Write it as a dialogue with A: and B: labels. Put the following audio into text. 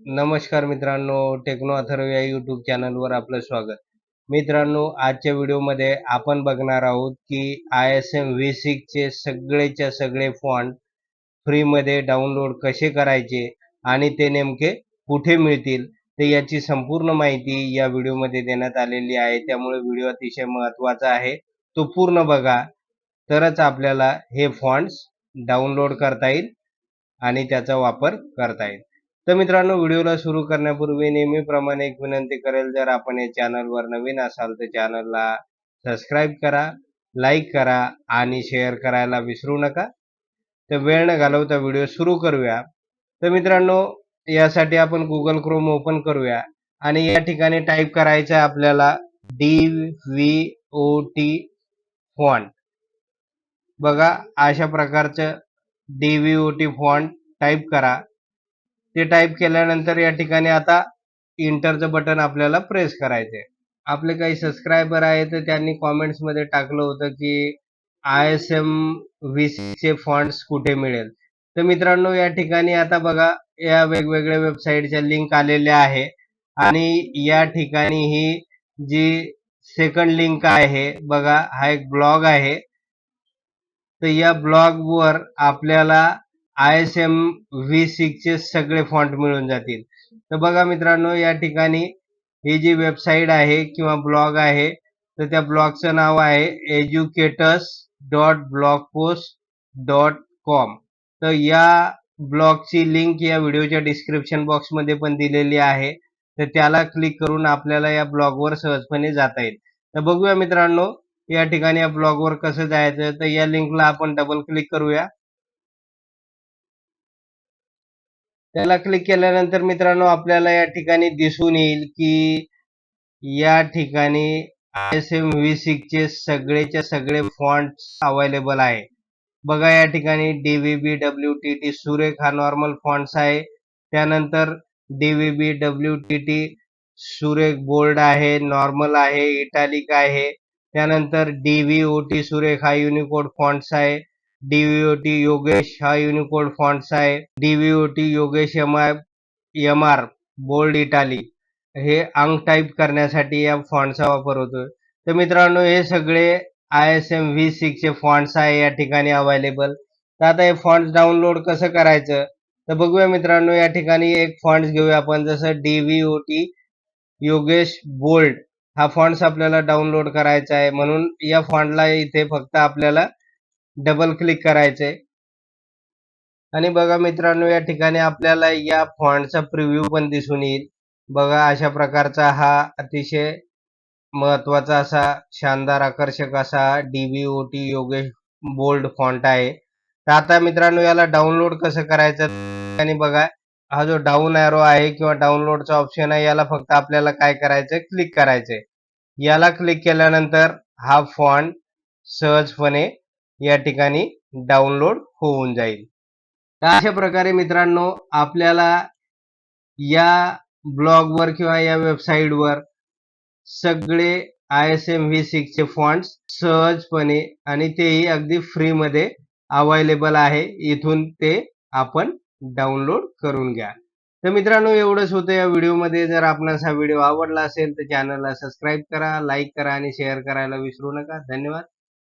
A: नमस्कार मित्रांनो टेक्नो अथर्व या यूट्यूब चॅनलवर आपलं स्वागत. मित्रांनो आजच्या व्हिडिओमध्ये आपण बघणार आहोत की आय एस एम व्ही सिक्सचे सगळेच्या सगळे फॉन्ट फ्रीमध्ये डाउनलोड कसे करायचे आणि ते नेमके कुठे मिळतील तर याची संपूर्ण माहिती या व्हिडिओमध्ये देण्यात आलेली आहे. त्यामुळे व्हिडिओ अतिशय महत्त्वाचा आहे. तो पूर्ण बघा. तरच आपल्याला हे फॉन्ट्स डाउनलोड करता येईल आणि त्याचा वापर करता येईल. तर मित्रांनो व्हिडिओला सुरू करण्यापूर्वी नेहमीप्रमाणे एक विनंती करेल जर आपण या चॅनलवर नवीन असाल तर चॅनलला सबस्क्राईब करा लाईक करा आणि शेअर करायला विसरू नका. तर वेळ न घालवता व्हिडिओ सुरू करूया. तर मित्रांनो यासाठी आपण गुगल क्रोम ओपन करूया आणि या ठिकाणी टाईप करायचं आहे आपल्याला D V O T font बघा अशा प्रकारचं D V O T font type करा. ते टाईप केल्यानंतर या ठिकाणी आता इंटरचं बटन आपल्याला प्रेस करायचे आपले काही सबस्क्रायबर आहे तर त्यांनी कॉमेंट्समध्ये टाकलं होतं की आय एस एम व्ही चे फॉन्ट्स कुठे मिळेल? तर मित्रांनो या ठिकाणी आता बघा या वेगवेगळ्या वेबसाईटच्या लिंक आलेल्या आहे. आणि या ठिकाणी ही जी सेकंड लिंक आहे बघा हा एक ब्लॉग आहे. तर या ब्लॉगवर आपल्याला आय एस एम व्ही सिक्सचे सगळे फॉन्ट मिळून जातील. तर बघा मित्रांनो या ठिकाणी ही जी वेबसाईट आहे किंवा ब्लॉग आहे तर त्या ब्लॉगचं नाव आहे educators dot blog post dot com तर या ब्लॉगची लिंक या व्हिडिओच्या डिस्क्रिप्शन बॉक्समध्ये पण दिलेली आहे. तर त्याला क्लिक करून आपल्याला या ब्लॉगवर सहजपणे जाता येईल. तर बघूया मित्रांनो या ठिकाणी या ब्लॉगवर कसं जायचं? तर या लिंकला आपण डबल क्लिक करूया. त्याला क्लिक केल्यानंतर मित्रांनो आपल्याला या ठिकाणी दिसून येईल की या ठिकाणी आय एस एम व्ही सिक्सचे सगळेच्या सगळे फॉन्ट अवेलेबल आहे. बघा या ठिकाणी D V B W T T Surekh हा नॉर्मल फॉन्ट्स आहे. त्यानंतर D V B W T T Surekh bold आहे नॉर्मल आहे इटालिक आहे. त्यानंतर D V O T Surekh हा युनिकोड फॉन्ट्स आहे. डीव्हीओटी योगेश हा युनिकोड फॉन्ट्स आहे. DVOT Yogesh M I M R bold italic हे अंग टाईप करण्यासाठी या फॉन्टचा वापर होतो तर मित्रांनो हे सगळे आय एस एम व्ही सिक्सचे फॉन्ट्स आहे या ठिकाणी अवेलेबल. तर आता हे फॉन्ट्स डाउनलोड कसं करायचं? तर बघूया मित्रांनो या ठिकाणी एक फॉन्ट्स घेऊया आपण. जसं D V O T Yogesh bold हा फॉन्ट्स आपल्याला डाउनलोड करायचा आहे. म्हणून या फॉन्टला इथे फक्त आपल्याला डबल क्लिक करायचंय. आणि बघा मित्रांनो या ठिकाणी आपल्याला या फॉन्टचा प्रिव्ह्यू पण दिसून येईल. बघा अशा प्रकारचा हा अतिशय महत्त्वाचा असा शानदार आकर्षक असा टी योगेश बोल्ड फॉन्ट आहे. तर आता मित्रांनो याला डाउनलोड कसं करायचं? आणि बघा हा जो डाऊन एरो आहे किंवा डाउनलोडचा ऑप्शन आहे याला फक्त आपल्याला काय करायचंय? क्लिक करायचंय. याला क्लिक केल्यानंतर हा फॉन्ट सहजपणे या ठिकाणी डाउनलोड होऊन जाईल. तर अशा प्रकारे मित्रांनो आपल्याला या ब्लॉगवर किंवा या वेबसाईटवर सगळे आय एस एम व्ही सिक्सचे फॉन्ट्स सहजपणे आणि तेही अगदी फ्रीमध्ये अवेलेबल आहे. इथून ते आपण डाउनलोड करून घ्या. तर मित्रांनो एवढंच होतं या व्हिडिओमध्ये. जर आपणास हा व्हिडिओ आवडला असेल तर चॅनलला सबस्क्राईब करा लाईक करा आणि शेअर करायला विसरू नका. धन्यवाद.